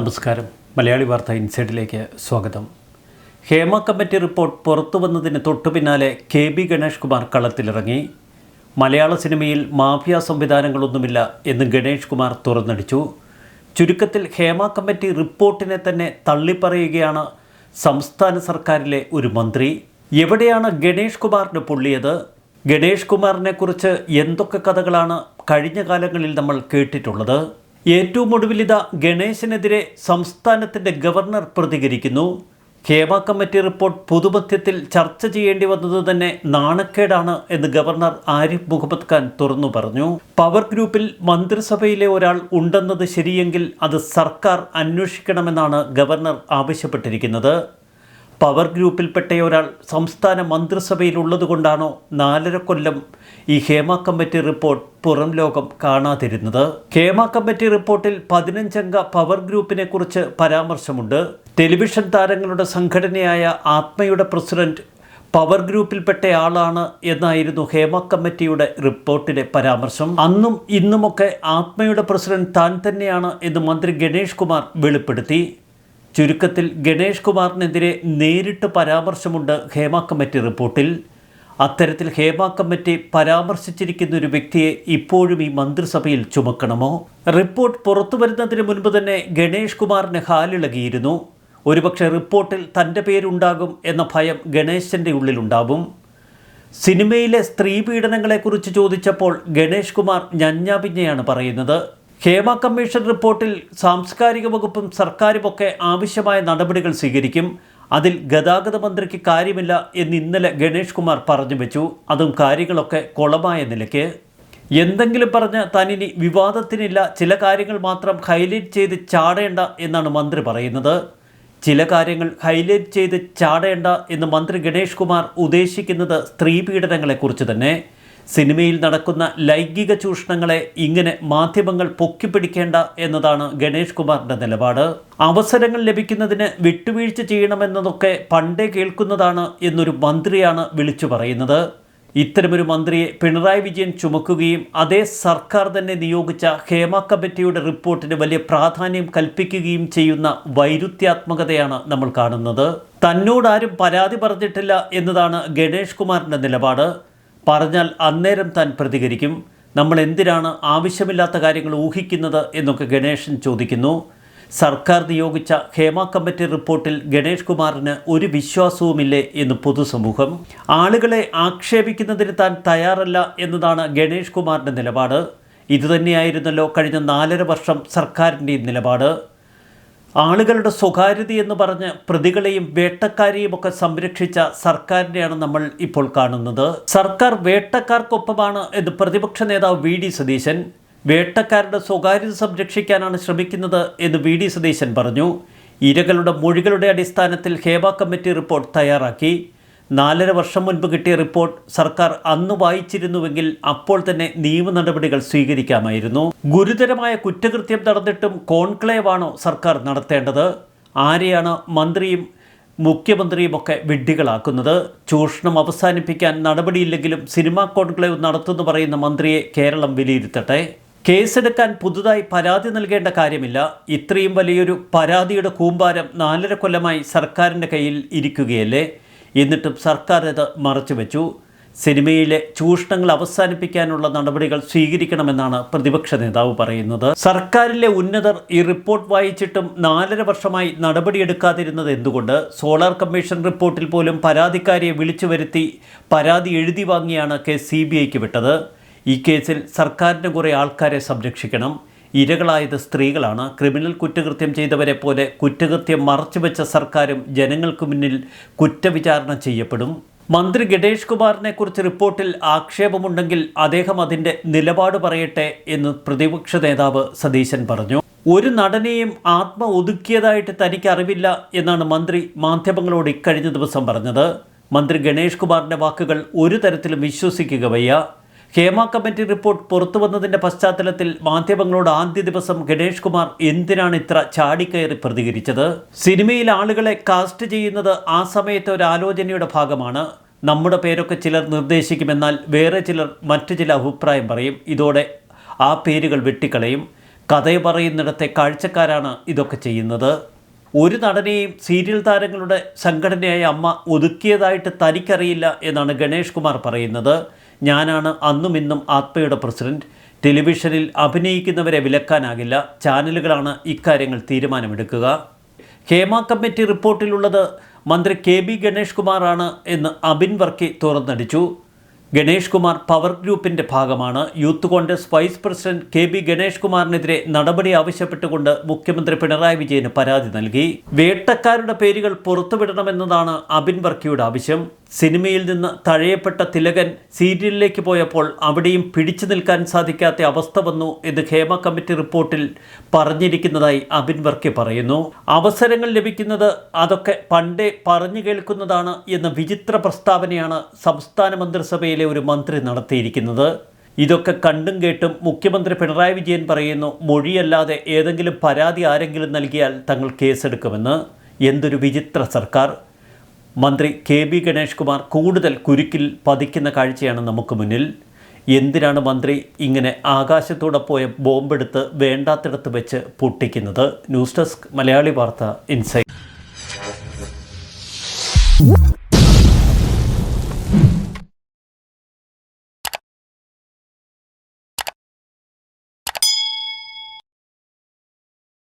നമസ്കാരം. മലയാളി വാർത്ത ഇൻസൈഡിലേക്ക് സ്വാഗതം. ഹേമ കമ്മിറ്റി റിപ്പോർട്ട് പുറത്തു വന്നതിന് തൊട്ടു പിന്നാലെ കെ ബി ഗണേഷ് കുമാർ കളത്തിലിറങ്ങി. മലയാള സിനിമയിൽ മാഫിയ സംവിധാനങ്ങളൊന്നുമില്ല എന്ന് ഗണേഷ് കുമാർ തുറന്നടിച്ചു. ചുരുക്കത്തിൽ ഹേമ കമ്മിറ്റി റിപ്പോർട്ടിനെ തന്നെ തള്ളിപ്പറയുകയാണ് സംസ്ഥാന സർക്കാരിലെ ഒരു മന്ത്രി. എവിടെയാണ് ഗണേഷ് കുമാറിന് പൊള്ളിയത്? ഗണേഷ് കുമാറിനെ കുറിച്ച് എന്തൊക്കെ കഥകളാണ് കഴിഞ്ഞ കാലങ്ങളിൽ നമ്മൾ കേട്ടിട്ടുള്ളത്? ഏറ്റവും ഒടുവിലിത ഗണേശനെതിരെ സംസ്ഥാനത്തിന്റെ ഗവർണർ പ്രതികരിക്കുന്നു. ഹേമ കമ്മിറ്റി റിപ്പോർട്ട് പൊതുമധ്യത്തിൽ ചർച്ച ചെയ്യേണ്ടി വന്നത് തന്നെ നാണക്കേടാണ് എന്ന് ഗവർണർ ആരിഫ് മുഹമ്മദ് ഖാൻ തുറന്നു പറഞ്ഞു. പവർ ഗ്രൂപ്പിൽ മന്ത്രിസഭയിലെ ഒരാൾ ഉണ്ടെന്നത് ശരിയെങ്കിൽ അത് സർക്കാർ അന്വേഷിക്കണമെന്നാണ് ഗവർണർ ആവശ്യപ്പെട്ടിരിക്കുന്നത്. പവർ ഗ്രൂപ്പിൽപ്പെട്ട ഒരാൾ സംസ്ഥാന മന്ത്രിസഭയിൽ ഉള്ളതുകൊണ്ടാണോ നാലര കൊല്ലം ഈ ഹേമ കമ്മിറ്റി റിപ്പോർട്ട് പുറം ലോകം കാണാതിരുന്നത്? ഹേമ കമ്മിറ്റി റിപ്പോർട്ടിൽ പതിനഞ്ചംഗ പവർ ഗ്രൂപ്പിനെ കുറിച്ച് പരാമർശമുണ്ട്. ടെലിവിഷൻ താരങ്ങളുടെ സംഘടനയായ ആത്മയുടെ പ്രസിഡന്റ് പവർ ഗ്രൂപ്പിൽപ്പെട്ടയാളാണ് എന്നായിരുന്നു ഹേമ കമ്മിറ്റിയുടെ റിപ്പോർട്ടിലെ പരാമർശം. അന്നും ഇന്നുമൊക്കെ ആത്മയുടെ പ്രസിഡന്റ് താൻ തന്നെയാണ് എന്ന് മന്ത്രി ഗണേഷ് കുമാർ വെളിപ്പെടുത്തി. ചുരുക്കത്തിൽ ഗണേഷ് കുമാറിനെതിരെ നേരിട്ട് പരാമർശമുണ്ട് ഹേമ കമ്മിറ്റി റിപ്പോർട്ടിൽ. അത്തരത്തിൽ ഹേമ കമ്മിറ്റി പരാമർശിച്ചിരിക്കുന്ന ഒരു വ്യക്തിയെ ഇപ്പോഴും ഈ മന്ത്രിസഭയിൽ ചുമക്കണമോ? റിപ്പോർട്ട് പുറത്തു വരുന്നതിന് മുൻപ് തന്നെ ഗണേഷ് കുമാറിന് ഹാലിളകിയിരുന്നു. ഒരുപക്ഷെ റിപ്പോർട്ടിൽ തന്റെ പേരുണ്ടാകും എന്ന ഭയം ഗണേശന്റെ ഉള്ളിലുണ്ടാവും. സിനിമയിലെ സ്ത്രീ പീഡനങ്ങളെക്കുറിച്ച് ചോദിച്ചപ്പോൾ ഗണേഷ് കുമാർ ഞഞ്ഞാപിഞ്ഞയാണ് പറയുന്നത്. ഹേമ കമ്മീഷൻ റിപ്പോർട്ടിൽ സാംസ്കാരിക വകുപ്പും സർക്കാരുമൊക്കെ ആവശ്യമായ നടപടികൾ സ്വീകരിക്കും. അതിൽ ഗതാഗത മന്ത്രിക്ക് കാര്യമില്ല എന്ന് ഇന്നലെ ഗണേഷ് കുമാർ പറഞ്ഞു വെച്ചു. അതും കാര്യങ്ങളൊക്കെ കുളമായ നിലയ്ക്ക്. എന്തെങ്കിലും പറഞ്ഞ് തനിനി വിവാദത്തിനില്ല. ചില കാര്യങ്ങൾ മാത്രം ഹൈലൈറ്റ് ചെയ്ത് ചാടേണ്ട എന്നാണ് മന്ത്രി പറയുന്നത്. ചില കാര്യങ്ങൾ ഹൈലൈറ്റ് ചെയ്ത് ചാടേണ്ട എന്ന് മന്ത്രി ഗണേഷ് കുമാർ ഉദ്ദേശിക്കുന്നത് സ്ത്രീ പീഡനങ്ങളെക്കുറിച്ച് തന്നെ. സിനിമയിൽ നടക്കുന്ന ലൈംഗിക ചൂഷണങ്ങളെ ഇങ്ങനെ മാധ്യമങ്ങൾ പൊക്കിപ്പിടിക്കേണ്ട എന്നതാണ് ഗണേഷ് കുമാറിന്റെ നിലപാട്. അവസരങ്ങൾ ലഭിക്കുന്നതിന് വിട്ടുവീഴ്ച ചെയ്യണമെന്നതൊക്കെ പണ്ടേ കേൾക്കുന്നതാണ് എന്നൊരു മന്ത്രിയാണ് വിളിച്ചു പറയുന്നത്. ഇത്തരമൊരു മന്ത്രിയെ പിണറായി വിജയൻ ചുമക്കുകയും അതേ സർക്കാർ തന്നെ നിയോഗിച്ച ഹേമ കമ്മിറ്റിയുടെ റിപ്പോർട്ടിന് വലിയ പ്രാധാന്യം കൽപ്പിക്കുകയും ചെയ്യുന്ന വൈരുദ്ധ്യാത്മകതയാണ് നമ്മൾ കാണുന്നത്. തന്നോടാരും പരാതി പറഞ്ഞിട്ടില്ല എന്നതാണ് ഗണേഷ് കുമാറിന്റെ നിലപാട്. പറഞ്ഞാൽ അന്നേരം താൻ പ്രതികരിക്കും. നമ്മൾ എന്തിനാണ് ആവശ്യമില്ലാത്ത കാര്യങ്ങൾ ഊഹിക്കുന്നത് എന്നൊക്കെ ഗണേശൻ ചോദിക്കുന്നു. സർക്കാർ നിയോഗിച്ച ഹേമ കമ്മിറ്റി റിപ്പോർട്ടിൽ ഗണേഷ് കുമാറിന് ഒരു വിശ്വാസവുമില്ലേ എന്ന് പൊതുസമൂഹം. ആളുകളെ ആക്ഷേപിക്കുന്നതിന് താൻ തയ്യാറല്ല എന്നതാണ് ഗണേഷ് കുമാറിന്റെ നിലപാട്. ഇതുതന്നെയായിരുന്നല്ലോ കഴിഞ്ഞ നാലര വർഷം സർക്കാരിന്റെ നിലപാട്. ആളുകളുടെ സ്വകാര്യത എന്ന് പറഞ്ഞ് പ്രതികളെയും വേട്ടക്കാരെയും ഒക്കെ സംരക്ഷിച്ച സർക്കാരിനെയാണ് നമ്മൾ ഇപ്പോൾ കാണുന്നത്. സർക്കാർ വേട്ടക്കാർക്കൊപ്പമാണ് എന്ന് പ്രതിപക്ഷ നേതാവ് വി ഡി സതീശൻ. വേട്ടക്കാരുടെ സ്വകാര്യത സംരക്ഷിക്കാനാണ് ശ്രമിക്കുന്നത് എന്ന് വി ഡി സതീശൻ പറഞ്ഞു. ഇരകളുടെ മൊഴികളുടെ അടിസ്ഥാനത്തിൽ ഹേവാ കമ്മിറ്റി റിപ്പോർട്ട് തയ്യാറാക്കി. നാലര വർഷം മുൻപ് കിട്ടിയ റിപ്പോർട്ട് സർക്കാർ അന്ന് വായിച്ചിരുന്നുവെങ്കിൽ അപ്പോൾ തന്നെ നിയമ നടപടികൾ സ്വീകരിക്കാമായിരുന്നു. ഗുരുതരമായ കുറ്റകൃത്യം നടന്നിട്ടും കോൺക്ലേവാണോ സർക്കാർ നടത്തേണ്ടത്? ആരെയാണ് മന്ത്രിയും മുഖ്യമന്ത്രിയുമൊക്കെ വിഡ്ഢികളാക്കുന്നത്? ചൂഷണം അവസാനിപ്പിക്കാൻ നടപടിയില്ലെങ്കിലും സിനിമാ കോൺക്ലേവ് നടത്തുന്നു പറയുന്ന മന്ത്രിയെ കേരളം വിലയിരുത്തട്ടെ. കേസെടുക്കാൻ പുതുതായി പരാതി നൽകേണ്ട കാര്യമില്ല. ഇത്രയും വലിയൊരു പരാതിയുടെ കൂമ്പാരം നാലര കൊല്ലമായി സർക്കാരിന്റെ കയ്യിൽ ഇരിക്കുകയല്ലേ? എന്നിട്ടും സർക്കാർ ഇത് മറച്ചുവെച്ചു സിനിമയിലെ ചൂഷണങ്ങൾ അവസാനിപ്പിക്കാനുള്ള നടപടികൾ സ്വീകരിക്കണമെന്നാണ് പ്രതിപക്ഷ നേതാവ് പറയുന്നത്. സർക്കാരിലെ ഉന്നതർ ഈ റിപ്പോർട്ട് വായിച്ചിട്ടും നാലര വർഷമായി നടപടിയെടുക്കാതിരുന്നത് എന്തുകൊണ്ട്? സോളാർ കമ്മീഷൻ റിപ്പോർട്ടിൽ പോലും പരാതിക്കാരിയെ വിളിച്ചു വരുത്തി പരാതി എഴുതി വാങ്ങിയാണ് കേസ് സി ബി ഐക്ക് വിട്ടത്. ഈ കേസിൽ സർക്കാരിന് കുറേ ആൾക്കാരെ സംരക്ഷിക്കണം. ഇരകളായത് സ്ത്രീകളാണ്. ക്രിമിനൽ കുറ്റകൃത്യം ചെയ്തവരെ പോലെ കുറ്റകൃത്യം മറച്ചുവെച്ച സർക്കാരും ജനങ്ങൾക്ക് മുന്നിൽ കുറ്റവിചാരണ ചെയ്യപ്പെടും. മന്ത്രി ഗണേഷ് കുമാറിനെ കുറിച്ച് റിപ്പോർട്ടിൽ ആക്ഷേപമുണ്ടെങ്കിൽ അദ്ദേഹം അതിന്റെ നിലപാട് പറയട്ടെ എന്ന് പ്രതിപക്ഷ നേതാവ് സതീശൻ പറഞ്ഞു. ഒരു നടനെയും ആത്മ ഒതുക്കിയതായിട്ട് തനിക്ക് അറിവില്ല എന്നാണ് മന്ത്രി മാധ്യമങ്ങളോട് ഇക്കഴിഞ്ഞ ദിവസം പറഞ്ഞത്. മന്ത്രി ഗണേഷ് കുമാറിന്റെ വാക്കുകൾ ഒരു തരത്തിലും വിശ്വസിക്കുക വയ്യ. ഹേമ കമ്മിറ്റി റിപ്പോർട്ട് പുറത്തു വന്നതിന്റെ പശ്ചാത്തലത്തിൽ മാധ്യമങ്ങളോട് ആദ്യ ദിവസം ഗണേഷ് കുമാർ എന്തിനാണ് ഇത്ര ചാടിക്കയറി പ്രതികരിച്ചത്? സിനിമയിൽ ആളുകളെ കാസ്റ്റ് ചെയ്യുന്നത് ആ സമയത്തെ ഒരു ആലോചനയുടെ ഭാഗമാണ്. നമ്മുടെ പേരൊക്കെ ചിലർ നിർദ്ദേശിക്കുമെന്നാൽ വേറെ ചിലർ മറ്റു ചില അഭിപ്രായം പറയും. ഇതോടെ ആ പേരുകൾ വെട്ടിക്കളയും. കഥ പറയുന്നിടത്തെ കാഴ്ചക്കാരാണ് ഇതൊക്കെ ചെയ്യുന്നത്. ഒരു നടനെയും സീരിയൽ താരങ്ങളുടെ സംഘടനയായ അമ്മ ഒതുക്കിയതായിട്ട് തനിക്കറിയില്ല എന്നാണ് ഗണേഷ് കുമാർ പറയുന്നത്. ഞാനാണ് അന്നും ഇന്നും ആത്മയുടെ പ്രസിഡന്റ്. ടെലിവിഷനിൽ അഭിനയിക്കുന്നവരെ വിലക്കാനാകില്ല. ചാനലുകളാണ് ഇക്കാര്യങ്ങൾ തീരുമാനമെടുക്കുക. ഹേമ കമ്മിറ്റി റിപ്പോർട്ടിലുള്ളത് മന്ത്രി കെ ബി ഗണേഷ് കുമാറാണ് എന്ന് അബിൻ വർക്കി തുറന്നടിച്ചു. ഗണേഷ് കുമാർ പവർ ഗ്രൂപ്പിന്റെ ഭാഗമാണ്. Youth Congress vice president K B Ganesh കുമാറിനെതിരെ നടപടി ആവശ്യപ്പെട്ടുകൊണ്ട് മുഖ്യമന്ത്രി പിണറായി വിജയന് പരാതി നൽകി. വേട്ടക്കാരുടെ പേരുകൾ പുറത്തുവിടണമെന്നതാണ് അബിൻ വർക്കിയുടെ ആവശ്യം. സിനിമയിൽ നിന്ന് തഴയപ്പെട്ട തിലകൻ സീരിയലിലേക്ക് പോയപ്പോൾ അവിടെയും പിടിച്ചു നിൽക്കാൻ സാധിക്കാത്ത അവസ്ഥ വന്നു എന്ന് ഖേമ കമ്മിറ്റി റിപ്പോർട്ടിൽ പറഞ്ഞിരിക്കുന്നതായി അബിൻ വർക്കി പറയുന്നു. അവസരങ്ങൾ ലഭിക്കുന്നത് അതൊക്കെ പണ്ടേ പറഞ്ഞു കേൾക്കുന്നതാണ് എന്ന വിചിത്ര പ്രസ്താവനയാണ് സംസ്ഥാന മന്ത്രിസഭയിലെ ഒരു മന്ത്രി നടത്തിയിരിക്കുന്നത്. ഇതൊക്കെ കണ്ടും കേട്ടും മുഖ്യമന്ത്രി പിണറായി വിജയൻ പറയുന്നു മൊഴിയല്ലാതെ ഏതെങ്കിലും പരാതി ആരെങ്കിലും നൽകിയാൽ തങ്ങൾ കേസെടുക്കുമെന്ന്. എന്തൊരു വിചിത്ര സർക്കാർ. മന്ത്രി കെ ബി ഗണേഷ് കുമാർ കൂടുതൽ കുരുക്കിൽ പതിക്കുന്ന കാഴ്ചയാണ് നമുക്ക് മുന്നിൽ. എന്തിനാണ് മന്ത്രി ഇങ്ങനെ ആകാശത്തൂടെ പോയ ബോംബെടുത്ത് വേണ്ടാത്തിടത്ത് വെച്ച് പൊട്ടിക്കുന്നത്? ന്യൂസ് ഡെസ്ക് മലയാളി വാർത്ത ഇൻസൈറ്റ്